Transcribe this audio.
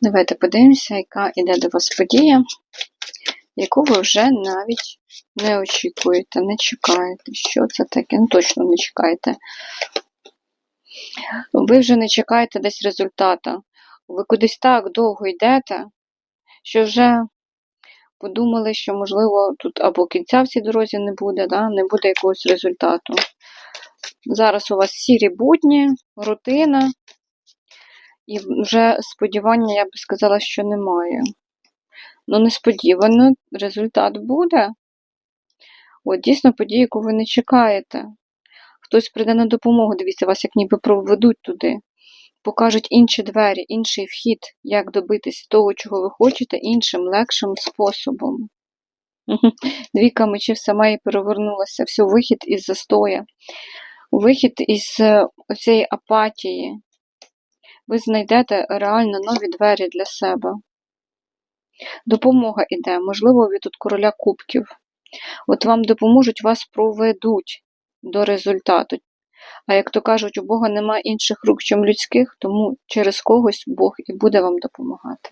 Давайте подивимося, яка іде до вас подія, яку ви вже навіть не очікуєте, не чекаєте. Що це таке? Ну, точно не чекаєте. Ви вже не чекаєте десь результата. Ви кудись так довго йдете, що вже подумали, що, можливо, тут або кінця в цій дорозі не буде, да? не буде якогось результату. Зараз у вас сірі будні, рутина, і вже сподівання, я би сказала, що немає. Ну, несподівано результат буде. От дійсно подія, яку ви не чекаєте. Хтось прийде на допомогу, дивіться, вас як ніби проведуть туди. Покажуть інші двері, інший вхід, як добитись того, чого ви хочете, іншим, легшим способом. Мгм. Двійка мечів сама і перевернулася. Все, вихід із застоя, вихід із е, цієї апатії. Ви знайдете реально нові двері для себе. Допомога іде, можливо, від тут короля кубків. От вам допоможуть, вас проведуть до результату. А як то кажуть, у Бога немає інших рук, чим людських, тому через когось Бог і буде вам допомагати.